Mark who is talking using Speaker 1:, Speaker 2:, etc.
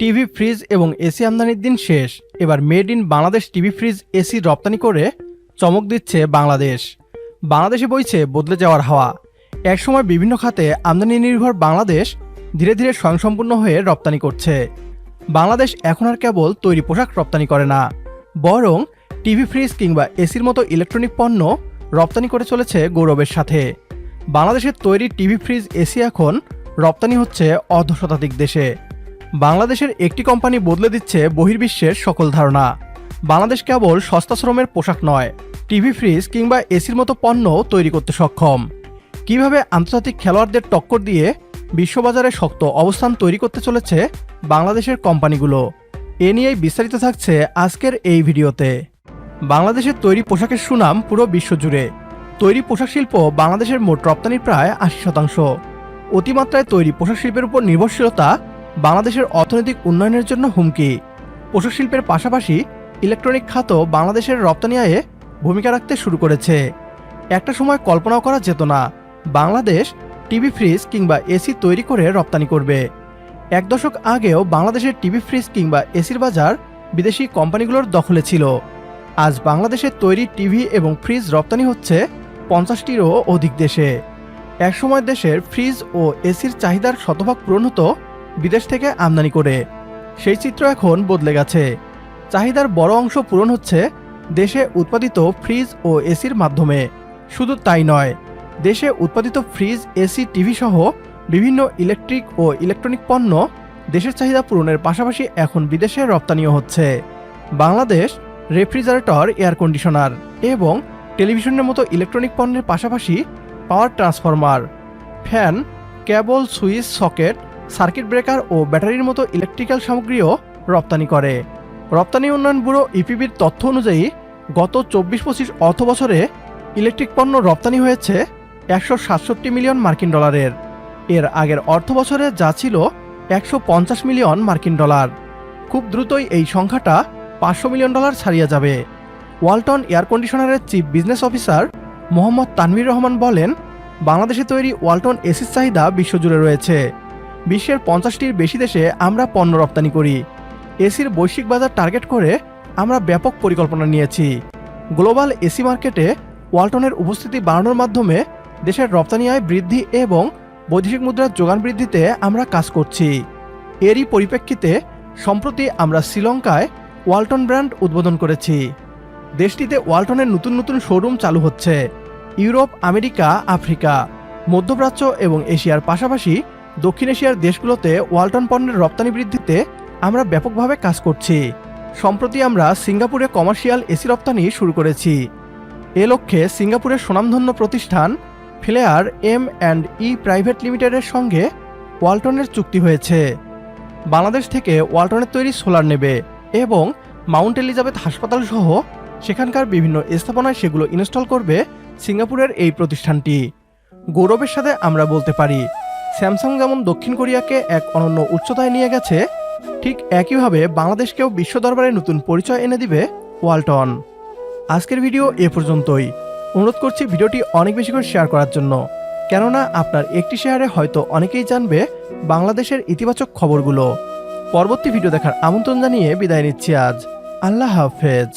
Speaker 1: TV fridge এবং AC আমদানির দিন শেষ। এবার made in Bangladesh TV fridge AC রপ্তানি করে চমক দিচ্ছে বাংলাদেশ। বাংলাদেশে বইছে বদলে যাওয়ার হাওয়া। একসময় বিভিন্ন খাতে আমদানি নির্ভর বাংলাদেশ ধীরে ধীরে স্বয়ংসম্পূর্ণ হয়ে রপ্তানি করছে। বাংলাদেশ এখন আর কেবল তৈরি পোশাক রপ্তানি করে না, বরং টিভি ফ্রিজ কিংবা এসির মতো ইলেকট্রনিক পণ্য রপ্তানি করে চলেছে গৌরবের সাথে। বাংলাদেশের তৈরি টিভি ফ্রিজ এসি এখন রপ্তানি হচ্ছে অর্ধ শতাধিক দেশে। বাংলাদেশের একটি কোম্পানি বদলে দিচ্ছে বহির্বিশ্বের সকল ধারণা। বাংলাদেশ কেবল সস্তা শ্রমের পোশাক নয়, টিভি, ফ্রিজ কিংবা এসির মতো পণ্য তৈরি করতে সক্ষম। কীভাবে আন্তর্জাতিক খেলোয়াড়দের টক্কর দিয়ে বিশ্ববাজারে শক্ত অবস্থান তৈরি করতে চলেছে বাংলাদেশের কোম্পানিগুলো? এ নিয়েই বিস্তারিত থাকছে আজকের এই ভিডিওতে। বাংলাদেশের তৈরি পোশাকের সুনাম পুরো বিশ্বজুড়ে। তৈরি পোশাক শিল্প বাংলাদেশের মোট রপ্তানির প্রায় আশি শতাংশ। অতিমাত্রায় তৈরি পোশাক শিল্পের উপর নির্ভরশীলতা বাংলাদেশের অর্থনৈতিক উন্নয়নের জন্য হুমকি। পোশাক শিল্পের পাশাপাশি ইলেকট্রনিক খাতও বাংলাদেশের রপ্তানি আয়ে ভূমিকা রাখতে শুরু করেছে। একটা সময় কল্পনাও করা যেত না, বাংলাদেশ টিভি ফ্রিজ কিংবা এসি তৈরি করে রপ্তানি করবে। এক দশক আগেও বাংলাদেশের টিভি ফ্রিজ কিংবা এসির বাজার বিদেশি কোম্পানিগুলোর দখলে ছিল। আজ বাংলাদেশের তৈরি টিভি এবং ফ্রিজ রপ্তানি হচ্ছে পঞ্চাশটিরও অধিক দেশে। একসময় দেশের ফ্রিজ ও এসির চাহিদার শতভাগ পূরণ হতো বিদেশ থেকে আমদানি করে। সেই চিত্র এখন বদলে গেছে। চাহিদার বড় অংশ পূরণ হচ্ছে দেশে উৎপাদিত ফ্রিজ ও এসির মাধ্যমে। শুধু তাই নয়, দেশে উৎপাদিত ফ্রিজ, এসি, টিভি সহ বিভিন্ন ইলেকট্রিক ও ইলেকট্রনিক পণ্য দেশের চাহিদা পূরণের পাশাপাশি এখন বিদেশে রপ্তানিও হচ্ছে। বাংলাদেশ রেফ্রিজারেটর, এয়ার কন্ডিশনার এবং টেলিভিশনের মতো ইলেকট্রনিক পণ্যের পাশাপাশি power transformer, fan, cable, switch, socket circuit breaker ও ব্যাটারির মতো ইলেকট্রিক্যাল সামগ্রীও রপ্তানি করে। রপ্তানি উন্নয়ন ব্যুরো ইপিবির তথ্য অনুযায়ী, গত চব্বিশ পঁচিশ অর্থ বছরে ইলেকট্রিক পণ্য রপ্তানি হয়েছে একশো সাতষট্টি মিলিয়ন মার্কিন ডলারের। এর আগের অর্থ বছরে যা ছিল একশো পঞ্চাশ মিলিয়ন মার্কিন ডলার। খুব দ্রুতই এই সংখ্যাটা পাঁচশো মিলিয়ন ডলার ছাড়িয়ে যাবে। Walton air কন্ডিশনারের chief business officer Mohammad Tanvir Rahman বলেন, বাংলাদেশে তৈরি ওয়ালটন এসির চাহিদা বিশ্বজুড়ে রয়েছে। বিশ্বের পঞ্চাশটির বেশি দেশে আমরা পণ্য রপ্তানি করি। এসির বৈশ্বিক বাজার টার্গেট করে আমরা ব্যাপক পরিকল্পনা নিয়েছি। গ্লোবাল এসি মার্কেটে ওয়ালটনের উপস্থিতি বাড়ানোর মাধ্যমে দেশের রপ্তানি আয় বৃদ্ধি এবং বৈদেশিক মুদ্রার যোগান বৃদ্ধিতে আমরা কাজ করছি। এরই পরিপ্রেক্ষিতে সম্প্রতি আমরা শ্রীলঙ্কায় ওয়ালটন ব্র্যান্ড উদ্বোধন করেছি। দেশটিতে ওয়ালটনের নতুন নতুন শোরুম চালু হচ্ছে। ইউরোপ, আমেরিকা, আফ্রিকা, মধ্যপ্রাচ্য এবং এশিয়ার পাশাপাশি দক্ষিণ এশিয়ার দেশগুলোতে ওয়ালটন পণ্যের রপ্তানি বৃদ্ধিতে আমরা ব্যাপকভাবে কাজ করছি। সম্প্রতি আমরা সিঙ্গাপুরে কমার্শিয়াল এসি রপ্তানি শুরু করেছি। এ লক্ষ্যে সিঙ্গাপুরের সুনামধন্য প্রতিষ্ঠান Flair, M and E private লিমিটেডের সঙ্গে ওয়ালটনের চুক্তি হয়েছে। বাংলাদেশ থেকে ওয়ালটনের তৈরি সোলার নেবে এবং মাউন্ট এলিজাবেথ হাসপাতাল সহ সেখানকার বিভিন্ন স্থাপনায় সেগুলো ইনস্টল করবে সিঙ্গাপুরের এই প্রতিষ্ঠানটি। গৌরবের সাথে আমরা বলতে পারি স্যামসাং যেমন দক্ষিণ কোরিয়াকে এক অনন্য উচ্চতায় নিয়ে গেছে, ঠিক একইভাবে বাংলাদেশকেও বিশ্ব দরবারে নতুন পরিচয় এনে দিবে ওয়ালটন। আজকের ভিডিও এ পর্যন্তই। অনুরোধ করছি ভিডিওটি অনেক বেশি করে শেয়ার করার জন্য। কেননা আপনার একটি শেয়ারে হয়তো অনেকেই জানবে বাংলাদেশের ইতিবাচক খবরগুলো। পরবর্তী ভিডিও দেখার আমন্ত্রণ জানিয়ে বিদায় নিচ্ছি আজ। আল্লাহ হাফেজ।